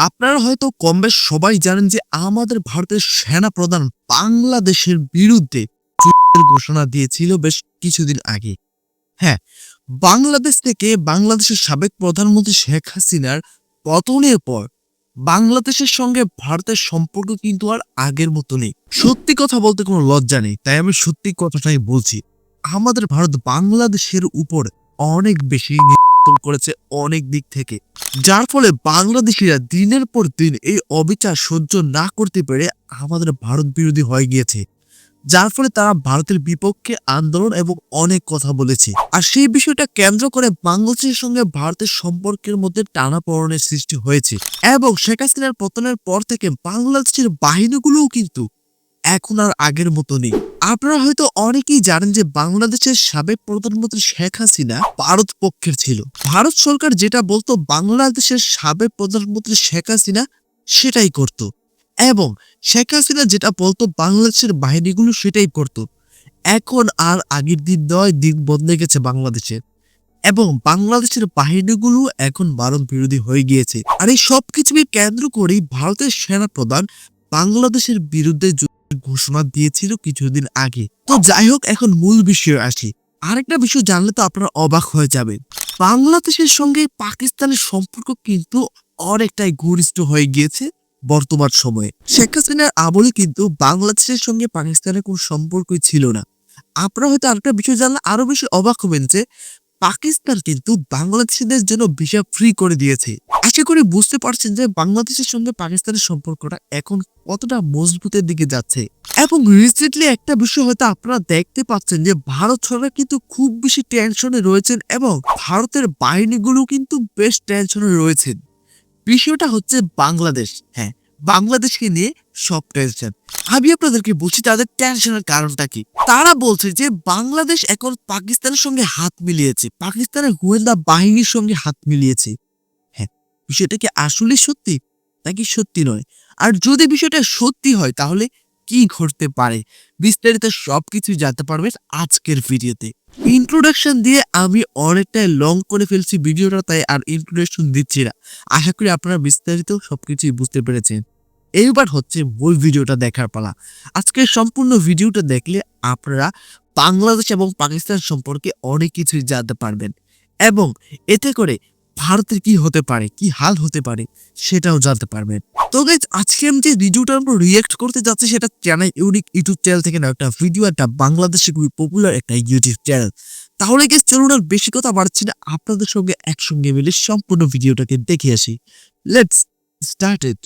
আপনারা হয়তো কম বেশ সবাই জানেন যে আমাদের ভারতের সেনা প্রধান বাংলাদেশের বিরুদ্ধে ঘোষণা দিয়েছিল বেশ কিছুদিন আগে। হ্যাঁ বাংলাদেশ থেকে বাংলাদেশের সাবেক প্রধানমন্ত্রী শেখ হাসিনার পতনের পর বাংলাদেশের সঙ্গে ভারতের সম্পর্ক কিন্তু আর আগের মতো নেই। সত্যি কথা বলতে কোনো লজ্জা নেই, তাই আমি সত্যি কথাটাই বলছি। আমাদের ভারত বাংলাদেশের উপর অনেক বেশি নির্যাতন করেছে অনেক দিক থেকে। যার ফলে বাংলাদেশিরা দিনের পর দিন এই অবিচার সহ্য না করতে পেরে আমাদের ভারত বিরোধী হয়ে গিয়েছে। যার ফলে তারা ভারতের বিপক্ষে আন্দোলন এবং অনেক কথা বলেছে। আর সেই বিষয়টা কেন্দ্র করে বাংলাদেশের সঙ্গে ভারতের সম্পর্কের মধ্যে টানাপড়নের সৃষ্টি হয়েছে। এবং শেখ হাসিনার পতনের পর থেকে বাংলাদেশের বাহিনীগুলোও কিন্তু এখন আর আগের মতো নেই। আপনারা হয়তো অনেকেই জানেন যে বাংলাদেশের সাবেক প্রধানমন্ত্রী শেখ হাসিনা ভারত পক্ষের ছিল। ভারত সরকার যেটা বলতো, বাংলাদেশের সাবেক প্রধানমন্ত্রী শেখ হাসিনা সেটাই করত। এবং শেখ হাসিনা যেটা বলতো, বাংলাদেশের বাহিনীগুলো সেটাই করত। এখন আর আগের দিন নয়, দিন বদলে গেছে বাংলাদেশের এবং বাংলাদেশের বাহিনীগুলো এখন ভারত বিরোধী হয়ে গিয়েছে। আর এই সবকিছুকে কেন্দ্র করেই ভারতের সেনা প্রধান বাংলাদেশের বিরুদ্ধে ঘোষণা দিয়েছিল কিছুদিন আগে। তো যাই হোক, এখন মূল বিষয়ে আসি। আরেকটা বিষয় জানলে তো আপনারা অবাক হয়ে যাবেন। বাংলাদেশের সঙ্গে পাকিস্তানের সম্পর্ক কিন্তু অনেকটাই ঘনিষ্ঠ হয়ে গিয়েছে বর্তমান সময়ে। শেখ হাসিনার আমলে কিন্তু বাংলাদেশের সঙ্গে পাকিস্তানের কোনো সম্পর্কই ছিল না। আপনারা হয়তো আরেকটা বিষয় জানলে আরও বেশি অবাক হবেন যে, পাকিস্তান কিন্তু বাংলাদেশিদের জন্য ভিসা ফ্রি করে দিয়েছে। আশা করি বুঝতে পারছেন যে বাংলাদেশের সঙ্গে পাকিস্তানের সম্পর্কটা এখন কতটা মজবুতের দিকে যাচ্ছে। এবং রিসেন্টলি একটা বিষয় হয়তো আপনারা দেখতে পাচ্ছেন যে ভারত সরকার কিন্তু খুব বেশি টেনশনে রয়েছেন এবং ভারতের বাহিনীগুলো কিন্তু বেশ টেনশনে রয়েছেন। বিষয়টা হচ্ছে বাংলাদেশ। হ্যাঁ বাংলাদেশকে নিয়ে সব টেনশন আমি আপনাদেরকে বলছি তাদের টেনশনের কারণটা কি? তারা বলছে যে বাংলাদেশ এখন পাকিস্তানের সঙ্গে হাত মিলিয়েছে। পাকিস্তানের গোয়েন্দা বাহিনীর সঙ্গে হাত মিলিয়েছে। বিষয়টা কি আসলে সত্যি নাকি সত্যি নয়? আর যদি বিষয়টা সত্যি হয়, তাহলে কি ঘটতে পারে? বিস্তারিত সব সবকিছু জানতে পারবেন আজকের ভিডিওতে। ইন্ট্রোডাকশন দিয়ে আমি অনেকটাই লং করে ফেলছি ভিডিওটা, তাই আর ইন্ট্রোডাকশন দিচ্ছি না। আশা করি আপনারা বিস্তারিত সবকিছুই বুঝতে পেরেছেন। এইবার হচ্ছে মূল ভিডিওটা দেখার পালা। আজকের সম্পূর্ণ ভিডিওটা দেখলে আপনারা বাংলাদেশ এবং পাকিস্তান সম্পর্কে অনেক কিছুই জানতে পারবেন। এবং এতে করে ভারতের কি হতে পারে, কি হাল হতে পারে, সেটাও জানতে পারবেন তো গাইজ আজকে আমি যে ভিডিওটার উপর রিয়েক্ট করতে যাচ্ছি, সেটা চ্যানেল ইউনিক ইউটিউব চ্যানেল থেকে না, একটা ভিডিও একটা বাংলাদেশে খুবই পপুলার একটা ইউটিউব চ্যানেল তাহলে গেস চলুন আর বেশি কথা বাড়ছি না, আপনাদের সঙ্গে একসঙ্গে মিলে সম্পূর্ণ ভিডিওটাকে দেখে আসি। লেটস স্টার্ট ইট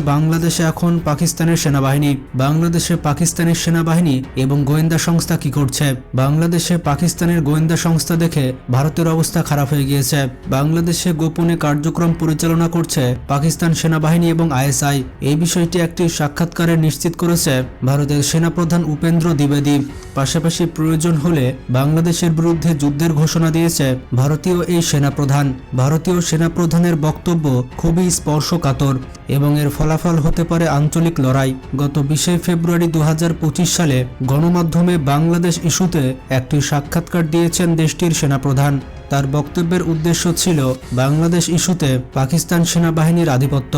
বাংলাদেশে এখন পাকিস্তানের সেনাবাহিনী। বাংলাদেশে পাকিস্তানের সেনাবাহিনী এবং গোয়েন্দা সংস্থা কি করছে? বাংলাদেশে পাকিস্তানের গোয়েন্দা সংস্থা দেখে ভারতের অবস্থা খারাপ হয়ে গিয়েছে। বাংলাদেশে গোপনে কার্যক্রম পরিচালনা করছে পাকিস্তান সেনাবাহিনী এবং আইএসআই। এই বিষয়টি একটি সাক্ষাৎকারে নিশ্চিত করেছে ভারতের সেনাপ্রধান উপেন্দ্র দ্বিবেদী। পাশাপাশি প্রয়োজন হলে বাংলাদেশের বিরুদ্ধে যুদ্ধের ঘোষণা দিয়েছে ভারতীয় এই সেনাপ্রধান। ভারতীয় সেনাপ্রধানের বক্তব্য খুবই স্পর্শকাতর এবং এর ফলাফল হতে পারে আঞ্চলিক লড়াই। গত বিশে ফেব্রুয়ারি দু হাজার পঁচিশ সালে গণমাধ্যমে বাংলাদেশ ইস্যুতে একটি সাক্ষাৎকার দিয়েছেন দেশটির সেনাপ্রধান। তার বক্তব্যের উদ্দেশ্য ছিল বাংলাদেশ ইস্যুতে পাকিস্তান সেনাবাহিনীর আধিপত্য।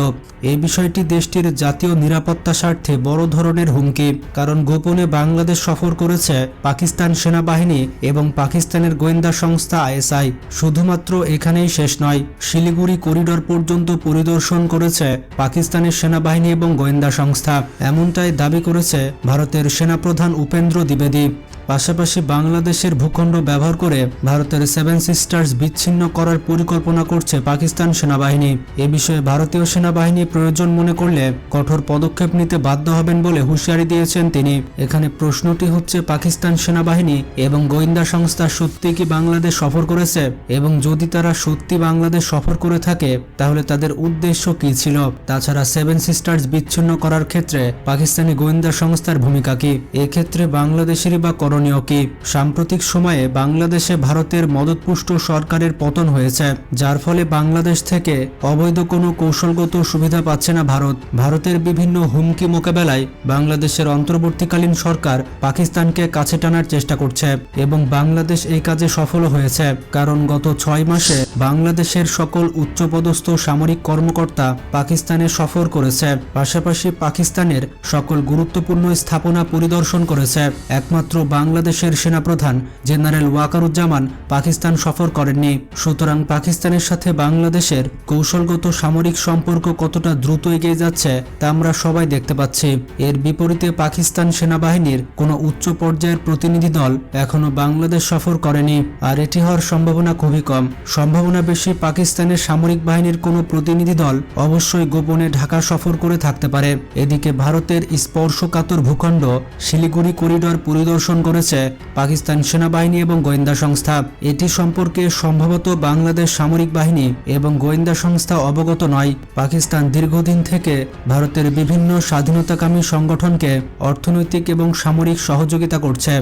এই বিষয়টি দেশটির জাতীয় নিরাপত্তা স্বার্থে বড় ধরনের হুমকি, কারণ গোপনে বাংলাদেশ সফর করেছে পাকিস্তান সেনাবাহিনী এবং পাকিস্তানের গোয়েন্দা সংস্থা আইএসআই। শুধুমাত্র এখানেই শেষ নয়, শিলিগুড়ি করিডোর পর্যন্ত পরিদর্শন করেছে পাকিস্তানের সেনাবাহিনী এবং গোয়েন্দা সংস্থা। এমনটাই দাবি করেছে ভারতের সেনাপ্রধান উপেন্দ্র দ্বিবেদী। পাশাপাশি বাংলাদেশের ভূখণ্ড ব্যবহার করে ভারতের সেভেন সিস্টার্স বিচ্ছিন্ন করার পরিকল্পনা করছে পাকিস্তান সেনাবাহিনী। এ বিষয়ে ভারতীয় সেনাবাহিনী প্রয়োজন মনে করলে কঠোর পদক্ষেপ নিতে বাধ্য হবেন বলে হুঁশিয়ারি দিয়েছেন তিনি। এখানে প্রশ্নটি হচ্ছে, পাকিস্তান সেনাবাহিনী এবং গোয়েন্দা সংস্থা সত্যি কি বাংলাদেশ সফর করেছে? এবং যদি তারা সত্যি বাংলাদেশ সফর করে থাকে, তাহলে তাদের উদ্দেশ্য কি ছিল? তাছাড়া সেভেন সিস্টার্স বিচ্ছিন্ন করার ক্ষেত্রে পাকিস্তানি গোয়েন্দা সংস্থার ভূমিকা কি? এক্ষেত্রে বাংলাদেশেরই বা করণীয় কি? সাম্প্রতিক সময়ে বাংলাদেশে ভারতের মদতপুষ্ট সরকারের পতন হয়েছে, যার ফলে বাংলাদেশ থেকে অবৈধ কোনো কৌশলগত সুবিধা পাচ্ছে না ভারত। ভারতের বিভিন্ন হুমকি মোকাবেলায় বাংলাদেশের অন্তর্বর্তীকালীন সরকার পাকিস্তানকে কাছে টানার চেষ্টা করছে এবং বাংলাদেশ এই কাজে সফল হয়েছে, কারণ গত ছয় মাসে বাংলাদেশের সকল উচ্চপদস্থ সামরিক কর্মকর্তা পাকিস্তানে সফর করেছে। পাশাপাশি পাকিস্তানের সকল গুরুত্বপূর্ণ স্থাপনা পরিদর্শন করেছে। একমাত্র বাংলাদেশের সেনাপ্রধান জেনারেল ওয়াকারুজ্জামান পাকিস্তান সফর করেননি। সুতরাং পাকিস্তানের সাথে বাংলাদেশের কৌশলগত সামরিক সম্পর্ক কতটা দ্রুত এগিয়ে যাচ্ছে, তা আমরা সবাই দেখতে পাচ্ছি। এর বিপরীতে পাকিস্তান সেনাবাহিনীর কোনো উচ্চ পর্যায়ের প্রতিনিধি দল এখনও বাংলাদেশ সফর করেনি, আর এটি হওয়ার সম্ভাবনা খুবই কম। সম্ভাবনা বেশি পাকিস্তানের সামরিক বাহিনীর কোনো প্রতিনিধি দল অবশ্যই গোপনে ঢাকা সফর করে থাকতে পারে। এদিকে ভারতের স্পর্শকাতর ভূখণ্ড শিলিগুড়ি করিডর পরিদর্শন করেছে পাকিস্তান সেনাবাহিনী এবং গোয়েন্দা সংস্থা। এটি সম্পর্কে সম্ভবত বাংলাদেশ সামরিক বাহিনী এবং গোয়েন্দা সংস্থা অবগত নয়। পাকিস্তান দীর্ঘদিন থেকে ভারতের বিভিন্ন স্বাধীনতাকামী সংগঠনকে অর্থনৈতিক এবং সামরিক সহযোগিতা করছে।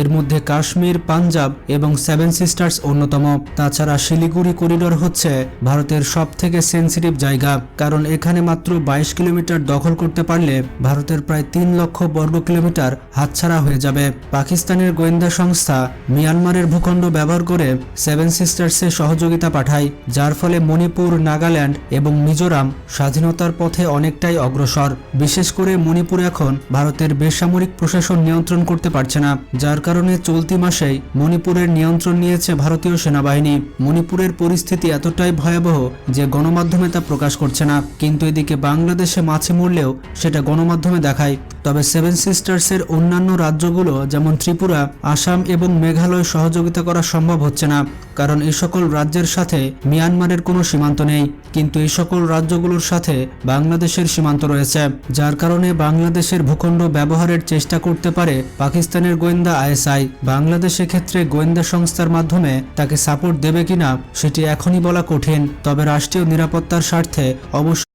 এর মধ্যে কাশ্মীর, পাঞ্জাব এবং সেভেন সিস্টার্স অন্যতম। তাছাড়া শিলিগুড়ি করিডোর হচ্ছে ভারতের সব থেকে সেন্সিটিভ জায়গা, কারণ এখানে মাত্র বাইশ কিলোমিটার দখল করতে পারলে ভারতের প্রায় তিন লক্ষ বর্গ কিলোমিটার হাতছাড়া হয়ে যাবে। পাকিস্তানের গোয়েন্দা সংস্থা মিয়ানমারের ভূখণ্ড ব্যবহার করে সেভেন সিস্টার্সে সহযোগিতা পাঠায়, যার ফলে মণিপুর, নাগাল্যান্ড এবং মিজোরাম স্বাধীনতার পথে অনেকটাই অগ্রসর। বিশেষ করে মণিপুর এখন ভারতের বেসামরিক প্রশাসন নিয়ন্ত্রণ করতে পারছে না, যার কারণে চলতি মাসেই মণিপুরের নিয়ন্ত্রণ নিয়েছে ভারতীয় সেনাবাহিনী। মণিপুরের পরিস্থিতি এতটাই ভয়াবহ যে গণমাধ্যমে তা প্রকাশ করছে না। কিন্তু এদিকে বাংলাদেশে মাছে মরলেও সেটা গণমাধ্যমে দেখায়। তবে সেভেন সিস্টার্সের অন্যান্য রাজ্যগুলো যেমন ত্রিপুরা, আসাম এবং মেঘালয় সহযোগিতা করা সম্ভব হচ্ছে না, কারণ এই সকল রাজ্যের সাথে মিয়ানমারের কোনো সীমান্ত নেই। কিন্তু এই সকল রাজ্যগুলোর সাথে বাংলাদেশের সীমান্ত রয়েছে, যার কারণে বাংলাদেশের ভূখণ্ড ব্যবহারের চেষ্টা করতে পারে পাকিস্তানের গোয়েন্দা আইএসআই। বাংলাদেশ ক্ষেত্রে গোয়েন্দা সংস্থার মাধ্যমে তাকে সাপোর্ট দেবে কিনা সেটি এখনই বলা কঠিন, তবে রাষ্ট্রীয় নিরাপত্তার স্বার্থে অবশ্যই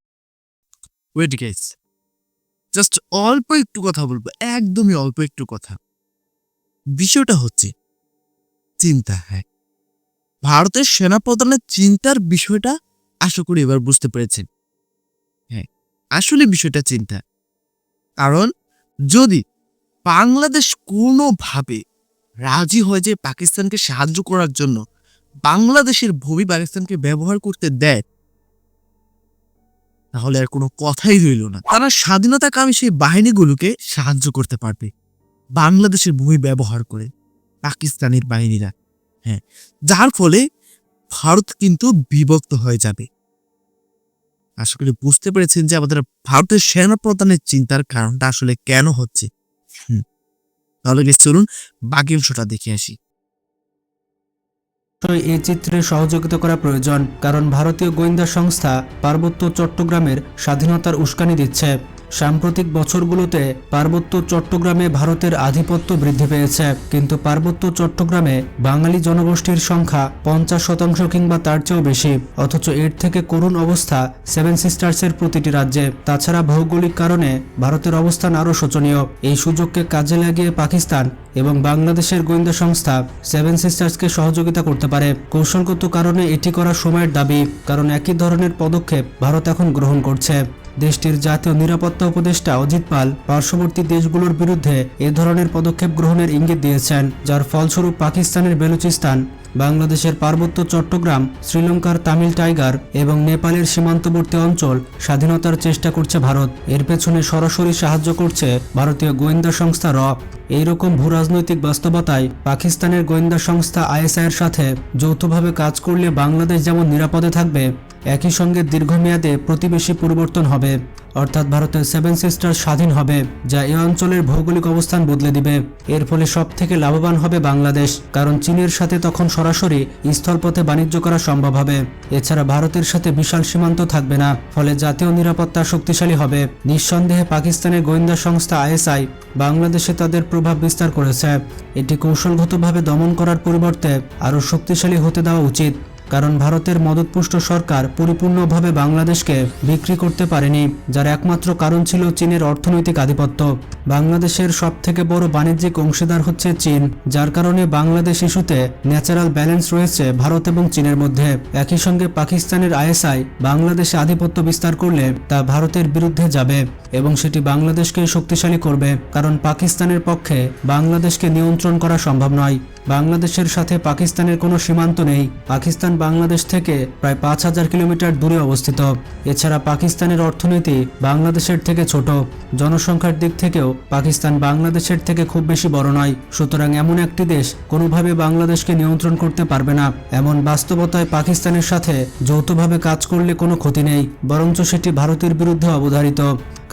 জাস্ট অল্প একটু কথা বলব, একদমই অল্প একটু কথা। বিষয়টা হচ্ছে, চিন্তা হ্যাঁ। ভারতের সেনাপ্রধানের চিন্তার বিষয়টা আশা করি এবার বুঝতে পেরেছেন। হ্যাঁ আসলে বিষয়টা চিন্তা। কারণ যদি বাংলাদেশ কোনোভাবে রাজি হয় যে পাকিস্তানকে সাহায্য করার জন্য, বাংলাদেশের ভূমি পাকিস্তানকে ব্যবহার করতে দেয় তাহলে আর কোনো কথাই রইল না। তারা স্বাধীনতাকামী সেই বাহিনীগুলোকে সাহায্য করতে পারবে। বাংলাদেশের ভূমি ব্যবহার করে, পাকিস্তানের বাহিনীরা। হ্যাঁ যার ফলে ভারত কিন্তু বিভক্ত হয়ে যাবে। আশা করি বুঝতে পেরেছেন যে আমাদের ভারতের সেনা প্রধানের চিন্তার কারণটা আসলে কেন হচ্ছে। তাহলে চলুন বাকি অংশটা দেখে আসি। এই চিত্রে সহযোগিতা করা প্রয়োজন, কারণ ভারতীয় গোয়েন্দা সংস্থা পার্বত্য চট্টগ্রামের স্বাধীনতার উস্কানি দিচ্ছে। সাম্প্রতিক বছরগুলোতে পার্বত্য চট্টগ্রামে ভারতের আধিপত্য বৃদ্ধি পেয়েছে, কিন্তু পার্বত্য চট্টগ্রামে বাঙালি জনগোষ্ঠীর সংখ্যা পঞ্চাশ শতাংশ কিংবা তার চেয়েও বেশি, অথচ এর থেকে করুণ অবস্থা সেভেন সিস্টার্সের প্রতিটি রাজ্যে। তাছাড়া ভৌগোলিক কারণে ভারতের অবস্থান আরও শোচনীয়। এই সুযোগকে কাজে লাগিয়ে পাকিস্তান এবং বাংলাদেশের গোয়েন্দা সংস্থা সেভেন সিস্টার্সকে সহযোগিতা করতে পারে। কৌশলগত কারণে এটি করা সময়ের দাবি, কারণ একই ধরনের পদক্ষেপ ভারত এখন গ্রহণ করছে। দেশটির জাতীয় নিরাপত্তা উপদেষ্টা অজিত পাল পার্শ্ববর্তী দেশগুলোর বিরুদ্ধে এ ধরনের পদক্ষেপ গ্রহণের ইঙ্গিত দিয়েছেন, যার ফলস্বরূপ পাকিস্তানের বেলুচিস্তান বাংলাদেশের পার্বত্য চট্টগ্রাম, শ্রীলঙ্কার তামিল টাইগার এবং নেপালের সীমান্তবর্তী অঞ্চল স্বাধীনতার চেষ্টা করছে ভারত। এর পেছনে সরাসরি সাহায্য করছে ভারতীয় গোয়েন্দা সংস্থা র। এইরকম ভূরাজনৈতিক বাস্তবতায় পাকিস্তানের গোয়েন্দা সংস্থা আইএসআইয়ের সাথে যৌথভাবে কাজ করলে বাংলাদেশ যেমন নিরাপদে থাকবে একই সঙ্গে দীর্ঘমেয়াদে প্রতিবেশী পরিবর্তন হবে, অর্থাৎ ভারতের সেভেন সিস্টার স্বাধীন হবে, যা এই অঞ্চলের ভৌগোলিক অবস্থান বদলে দিবে। এর ফলে সব থেকে লাভবান হবে বাংলাদেশ, কারণ চীনের সাথে তখন সরাসরি স্থলপথে বাণিজ্য করা সম্ভব হবে। এছাড়া ভারতের সাথে বিশাল সীমান্ত থাকবে না, ফলে জাতীয় নিরাপত্তা শক্তিশালী হবে। নিঃসন্দেহে পাকিস্তানের গোয়েন্দা সংস্থা আইএসআই বাংলাদেশে তাদের প্রভাব বিস্তার করেছে। এটি কৌশলগতভাবে দমন করার পরিবর্তে আরও শক্তিশালী হতে দেওয়া উচিত। কারণ ভারতের মদতপুষ্ট সরকার পরিপূর্ণভাবে বাংলাদেশকে বিক্রি করতে পারেনি, যার একমাত্র কারণ ছিল চীনের অর্থনৈতিক আধিপত্য। বাংলাদেশের সবথেকে বড় বাণিজ্যিক অংশীদার হচ্ছে চীন, যার কারণে বাংলাদেশ ইস্যুতে ন্যাচারাল ব্যালেন্স রয়েছে ভারত এবং চীনের মধ্যে। একই সঙ্গে পাকিস্তানের আইএসআই বাংলাদেশে আধিপত্য বিস্তার করলে তা ভারতের বিরুদ্ধে যাবে এবং সেটি বাংলাদেশকে শক্তিশালী করবে, কারণ পাকিস্তানের পক্ষে বাংলাদেশকে নিয়ন্ত্রণ করা সম্ভব নয়। বাংলাদেশের সাথে পাকিস্তানের কোনো সীমান্ত নেই। পাকিস্তান বাংলাদেশ থেকে প্রায় পাঁচ হাজার কিলোমিটার দূরে অবস্থিত। এছাড়া পাকিস্তানের অর্থনীতি বাংলাদেশের থেকে ছোট। জনসংখ্যার দিক থেকেও পাকিস্তান বাংলাদেশের থেকে খুব বেশি বড় নয়। সুতরাং এমন একটি দেশ কোনোভাবে বাংলাদেশকে নিয়ন্ত্রণ করতে পারবে না। এমন বাস্তবতায় পাকিস্তানের সাথে যৌথভাবে কাজ করলে কোনো ক্ষতি নেই, বরঞ্চ সেটি ভারতের বিরুদ্ধে অবধারিত।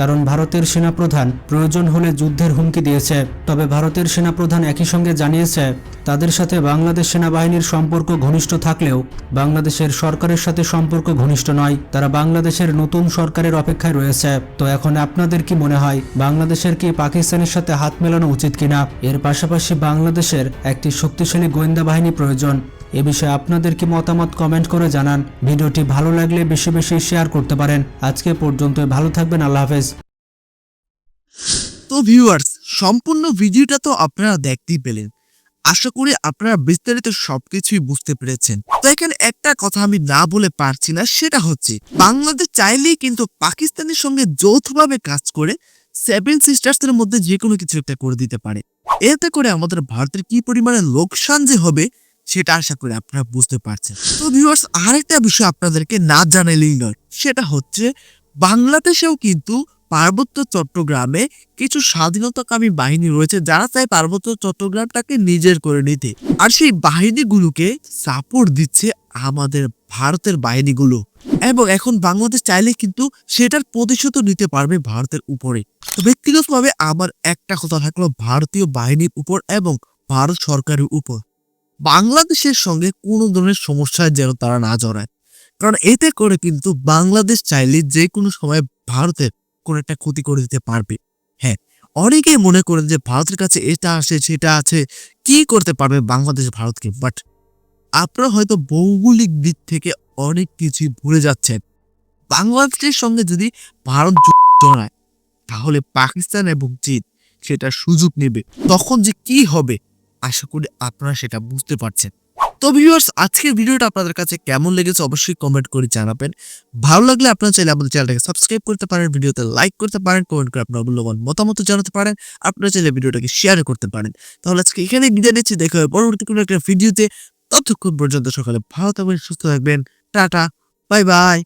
কারণ ভারতের সেনাপ্রধান প্রয়োজন হলে যুদ্ধের হুমকি দিয়েছে। তবে ভারতের সেনাপ্রধান একই সঙ্গে জানিয়েছে, তাদের সাথে বাংলাদেশ সেনাবাহিনীর সম্পর্ক ঘনিষ্ঠ থাকলেও বাংলাদেশের সরকারের সাথে সম্পর্ক ঘনিষ্ঠ নয়। তারা বাংলাদেশের নতুন সরকারের অপেক্ষায় রয়েছে। তো এখন আপনাদের কি মনে হয়, বাংলাদেশের কি পাকিস্তানের সাথে হাত মেলানো উচিত কিনা? এর পাশাপাশি বাংলাদেশের একটি শক্তিশালী গোয়েন্দা বাহিনী প্রয়োজন। এ বিষয়ে আপনাদের কি মতামত কমেন্ট করে জানান। ভিডিওটি ভালো লাগলে বেশি বেশি শেয়ার করতে পারেন। আজকে পর্যন্ত ভালো থাকবেন। আল্লাহ হাফেজ। তো ভিউয়ার্স সম্পূর্ণ ভিডিওটা তো আপনারা দেখতেই পেলেন। আশা করি আপনারা বিস্তারিত সবকিছুই বুঝতে পেরেছেন। তো এখানে একটা কথা আমি না বলে পারছি না, সেটা হচ্ছে বাংলাদেশ চাইলেই কিন্তু পাকিস্তানের সঙ্গে যৌথভাবে কাজ করে সেভেন সিস্টার্স এর মধ্যে যে কোনো কিছু একটা করে দিতে পারে। এতে করে আমাদের ভারতের কি পরিমাণে লোকসান যে হবে সেটা আশা করি আপনারা বুঝতে পারছেন। তো ভিউয়ার্স আরেকটা বিষয় আপনাদেরকে না জানালেই নয়, সেটা হচ্ছে বাংলাদেশেও কিন্তু পার্বত্য চট্টগ্রামে কিছু স্বাধীনতাকামী বাহিনী রয়েছে যারা চায় পার্বত্য চট্টগ্রামটাকে নিজের করে নিতে। আর সেই বাহিনীগুলোকে সাপোর্ট দিচ্ছে আমাদের ভারতের বাহিনীগুলো। এবং এখন বাংলাদেশ চাইলে কিন্তু সেটার প্রতিশোধ নিতে পারবে ভারতের উপরে। তো ব্যক্তিগতভাবে আমার একটা কথা থাকল, ভারতীয় বাহিনীর উপর এবং ভারত সরকারের উপর। বাংলাদেশের সঙ্গে কোনো ধরনের সমস্যায় যেন তারা না জড়ায়। কারণ এতে করে কিন্তু বাংলাদেশ চাইলে যে কোনো সময় ভারতের কোনো একটা ক্ষতি করে দিতে পারবে। হ্যাঁ অনেকেই মনে করেন যে ভারতের কাছে এটা আছে সেটা আছে, কি করতে পারবে বাংলাদেশ ভারতকে? বাট আপনারা হয়তো ভৌগোলিক দিক থেকে অনেক কিছুই ভুলে যাচ্ছেন। বাংলাদেশের সঙ্গে যদি ভারত জড়ায়, তাহলে পাকিস্তান এবং চীন সেটা সুযোগ নেবে। তখন যে কি হবে? আশা করি আপনারা সেটা বুঝতে পারছেন। তো ভিউয়ার্স আজকের ভিডিওটা আপনাদের কাছে কেমন লেগেছে অবশ্যই কমেন্ট করে জানাবেন। ভালো লাগলে আপনারা চাইলে আমাদের চ্যানেলটাকে সাবস্ক্রাইব করতে পারেন, ভিডিওতে লাইক করতে পারেন কমেন্ট করে আপনার মূল্যবান মতামত জানাতে পারেন, আপনারা চাইলে ভিডিওটাকে শেয়ার করতে পারেন। তাহলে আজকে এখানে বিদায় নিচ্ছি, দেখা হবে পরবর্তী কোনো একটা ভিডিওতে। ততক্ষণ পর্যন্ত সকালে ভালো থাকবেন, সুস্থ থাকবেন, টাটা বাই বাই